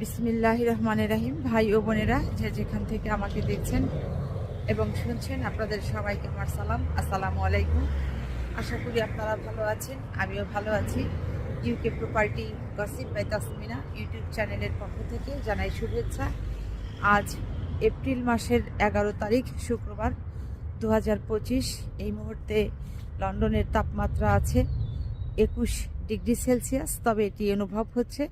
বিসমিল্লাহ রহমান রাহিম। ভাই ও বোনেরা, যে যেখান থেকে আমাকে দেখছেন এবং শুনছেন, আপনাদের সবাইকে আমার সালাম। আসসালামু আলাইকুম। আশা করি আপনারা ভালো আছেন, আমিও ভালো আছি। UK property gossip by Tasmina YouTube চ্যানেলের পক্ষ থেকে জানাই শুভেচ্ছা। আজ এপ্রিল মাসের এগারো তারিখ, শুক্রবার দু হাজার পঁচিশ। এই মুহূর্তে লন্ডনের তাপমাত্রা আছে একুশ ডিগ্রি সেলসিয়াস, তবে এটি অনুভব হচ্ছে।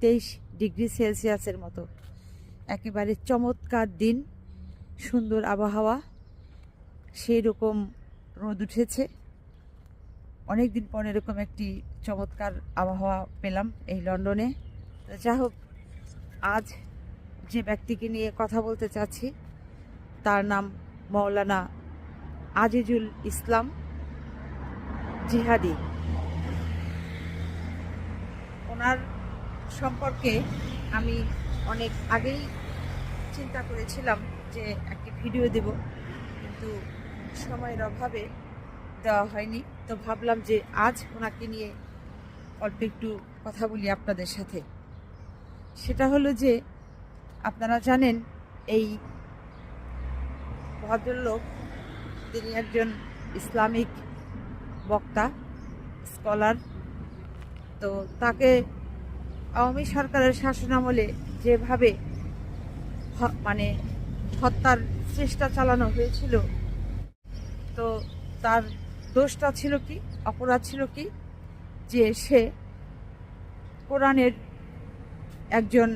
তেইশ ডিগ্রি সেলসিয়াসের মতো। একেবারে চমৎকার দিন, সুন্দর আবহাওয়া সেই রকম রোদ উঠেছে। অনেক দিন পর এরকম একটি চমৎকার আবহাওয়া পেলাম এই লন্ডনে। তো যা হোক, আজ যে ব্যক্তিকে নিয়ে কথা বলতে চাচ্ছি, তার নাম মৌলানা আজিজুল ইসলাম জিহাদি। ওনার সম্পর্কে আমি অনেক আগেই চিন্তা করেছিলাম যে একটি ভিডিও দেব, কিন্তু সময়ের অভাবে দেওয়া হয়নি। তো ভাবলাম যে আজ ওনাকে নিয়ে অল্প একটু কথা বলি আপনাদের সাথে। সেটা হলো যে আপনারা জানেন, এই ভদ্রলোক তিনি একজন ইসলামিক বক্তা, স্কলার, তো তাকে আওয়ামী সরকারের শাসনামলে যেভাবে মানে হত্যার চেষ্টা চালানো হয়েছিল, তো তার দোষটা ছিল কি, অপরাধ ছিল কি, যে সে কোরআনের একজন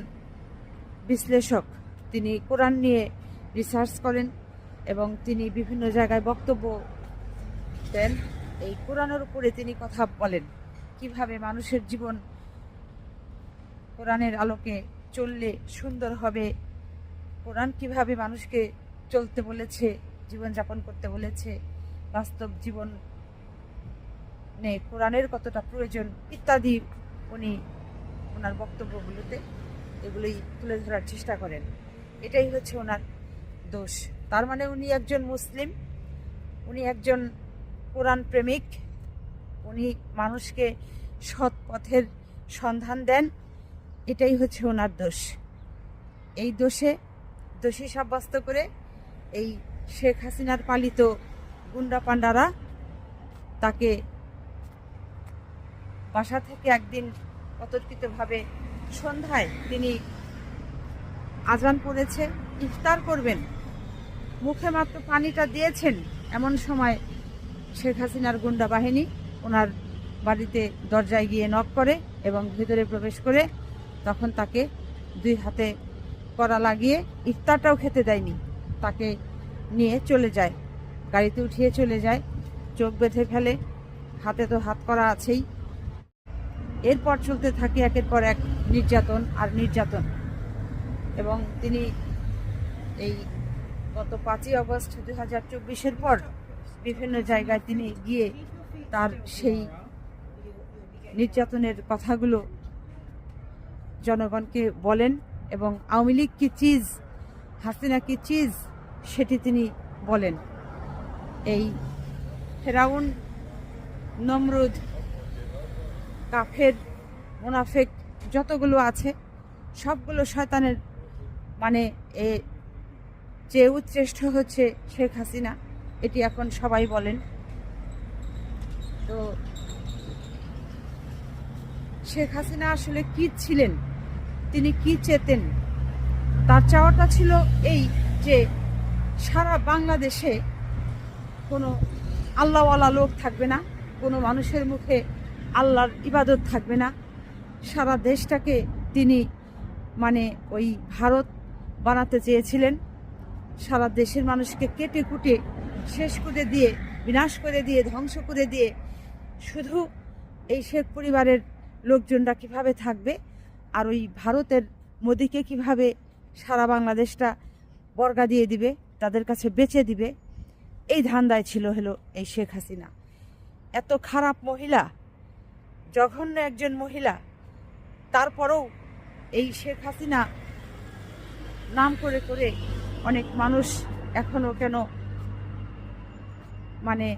বিশ্লেষক, তিনি কোরআন নিয়ে রিসার্চ করেন এবং তিনি বিভিন্ন জায়গায় বক্তব্য দেন। এই কোরআনের উপরে তিনি কথা বলেন। কীভাবে মানুষের জীবন কোরআনের আলোকে চললে সুন্দর হবে। কোরআন কীভাবে মানুষকে চলতে বলেছে, জীবনযাপন করতে বলেছে, বাস্তব জীবন নে কোরআনের কতটা প্রয়োজন ইত্যাদি উনি ওনার বক্তব্যগুলোতে এগুলোই তুলে ধরার চেষ্টা করেন। এটাই হচ্ছে ওনার দোষ। তার মানে উনি একজন মুসলিম, উনি একজন কোরআন প্রেমিক, উনি মানুষকে সৎ পথের সন্ধান দেন এটাই হচ্ছে ওনার দোষ। এই দোষে দোষী সাব্যস্ত করে এই শেখ হাসিনার পালিত গুন্ডা পান্ডারা তাকে বাসা থেকে একদিন অতর্কিতভাবে সন্ধ্যায় তিনি আজান পড়েছে, ইফতার করবেন। মুখে মাত্র পানিটা দিয়েছেন এমন সময় শেখ হাসিনার গুন্ডা বাহিনী ওনার বাড়িতে দরজায় গিয়ে নক করে এবং ভিতরে প্রবেশ করে তখন তাকে দুই হাতে করা লাগিয়ে ইফতারটাও খেতে দেয়নি। তাকে নিয়ে চলে যায়। গাড়িতে উঠিয়ে চলে যায়। চোখ বেঁধে ফেলে। হাতে তো হাত করা আছেই। এরপর চলতে থাকে একের পর এক নির্যাতন আর নির্যাতন। এবং তিনি এই গত পাঁচই অগস্ট দু হাজার চব্বিশের পর বিভিন্ন জায়গায় তিনি গিয়ে তার সেই নির্যাতনের কথাগুলো জনগণকে বলেন এবং আওয়ামী লীগ কি চিজ, হাসিনা কি চিজ, সেটি তিনি বলেন। এই ফেরাউন, নমরুদ, কাফের, মুনাফেক যতগুলো আছে, সবগুলো শয়তানের মানে এ যে উৎকৃষ্ট হচ্ছে শেখ হাসিনা, এটি এখন সবাই বলেন। তো শেখ হাসিনা আসলে কি ছিলেন? তিনি কি চেতেন? তার চাওয়াটা ছিল এই যে সারা বাংলাদেশে কোনো আল্লাহওয়ালা লোক থাকবে না, কোনো মানুষের মুখে আল্লাহর ইবাদত থাকবে না। সারা দেশটাকে তিনি মানে ওই ভারত বানাতে চেয়েছিলেন। সারা দেশের মানুষকে কেটে কুটে শেষ করে দিয়ে, বিনাশ করে দিয়ে, ধ্বংস করে দিয়ে শুধু এই শেখ পরিবারের লোকজনরা কীভাবে থাকবে? আর ওই ভারতের মোদিকে কীভাবে সারা বাংলাদেশটা বর্গা দিয়ে দিবে, তাদের কাছে বেচে দিবে, এই ধান্দায় ছিল হলো এই শেখ হাসিনা। এত খারাপ মহিলা, জঘন্য একজন মহিলা, তারপরেও এই শেখ হাসিনা নাম করে করে অনেক মানুষ এখনও কেন মানে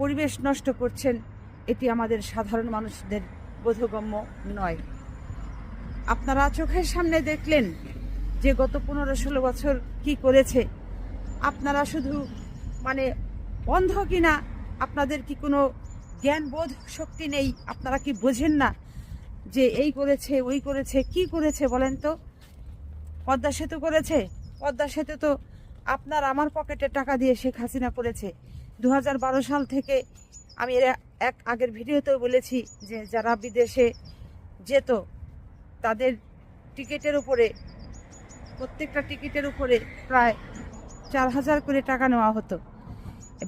পরিবেশ নষ্ট করছেন, এটি আমাদের সাধারণ মানুষদের বোধগম্য নয়। আপনারা চোখের সামনে দেখলেন যে গত পনেরো ষোলো বছর কি করেছে? আপনারা শুধু মানে অন্ধ কিনা? আপনাদের কি কোনো জ্ঞান বোধ শক্তি নেই? আপনারা কি বোঝেন না যে এই করেছে, ওই করেছে, কি করেছে বলেন তো? পদ্মা সেতু করেছে? পদ্মা সেতু তো আপনার আমার পকেটে টাকা দিয়ে শেখ হাসিনা করেছে। দু হাজার বারো সাল থেকে আমি এর এক আগের ভিডিওতেও বলেছি যে যারা বিদেশে যেত তাদের টিকিটের উপরে, প্রত্যেকটা টিকিটের উপরে প্রায় চার হাজার করে টাকা নেওয়া হতো।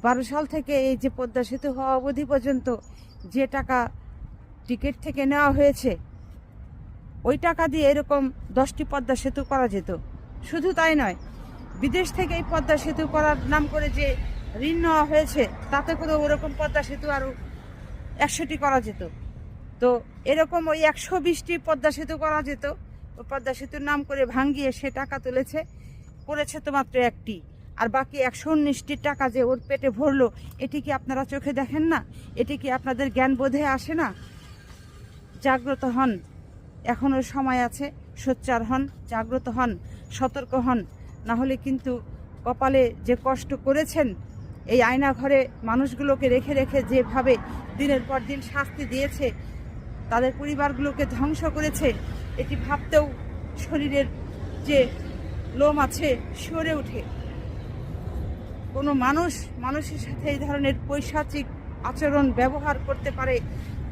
বারো সাল থেকে এই যে পদ্মা সেতু হওয়া অবধি পর্যন্ত যে টাকা টিকিট থেকে নেওয়া হয়েছে, ওই টাকা দিয়ে এরকম দশটি পদ্মা সেতু করা যেত। শুধু তাই নয়, বিদেশ থেকে এই পদ্মা সেতু করার নাম করে যে ঋণ নেওয়া হয়েছে, তাতে করে ওরকম পদ্মা সেতু আরও একশোটি করা যেত। তো এরকম ওই একশো বিশটি পদ্মা সেতু করা যেত। ওই পদ্মা সেতুর নাম করে ভাঙ্গিয়ে সে টাকা তুলেছে, করেছে তো মাত্র একটি। আর বাকি একশো উনিশটির টাকা যে ওর পেটে ভরলো, এটি কি আপনারা চোখে দেখেন না? এটি কি আপনাদের জ্ঞান বোধে আসে না? জাগ্রত হন এখনও সময় আছে, সোচ্চার হন, জাগ্রত হন, সতর্ক হন। না হলে কিন্তু কপালে যে কষ্ট করেছেন, এই আয়না ঘরে মানুষগুলোকে রেখে রেখে যেভাবে দিনের পর দিন শাস্তি দিয়েছে তাদের পরিবারগুলোকে ধ্বংস করেছে, এটি ভাবতেও শরীরের যে লোম আছে, সরে ওঠে। কোনো মানুষ মানুষের সাথে এই ধরনের পৈশাচিক আচরণ ব্যবহার করতে পারে,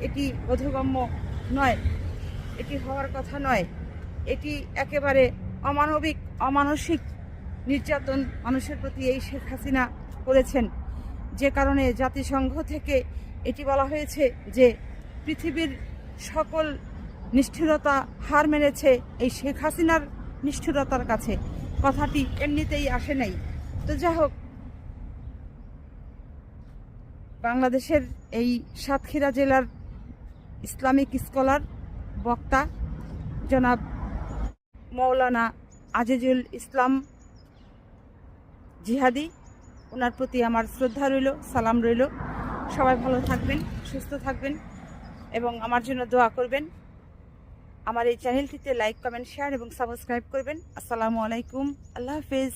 এটি বোধগম্য নয়। এটি হওয়ার কথা নয়। এটি একেবারে অমানবিক, অমানসিক নির্যাতন মানুষের প্রতি এই শেখ হাসিনা করেছেন। যে কারণে জাতিসংঘ থেকে এটি বলা হয়েছে যে পৃথিবীর সকল নিষ্ঠুরতা হার মেনেছে এই শেখ হাসিনার নিষ্ঠুরতার কাছে। কথাটি এমনিতেই আসে নাই। তো যাই হোক, বাংলাদেশের এই সাতক্ষীরা জেলার ইসলামিক স্কলার বক্তা জনাব মৌলানা আজিজুল ইসলাম জিহাদি ওনার প্রতি আমার শ্রদ্ধা রইল, সালাম রইল। সবাই ভালো থাকবেন, সুস্থ থাকবেন। এবং আমার জন্য দোয়া করবেন। আমার এই চ্যানেলটিতে লাইক কমেন্ট শেয়ার এবং সাবস্ক্রাইব করবেন। আসসালামু আলাইকুম। আল্লাহ হাফেজ।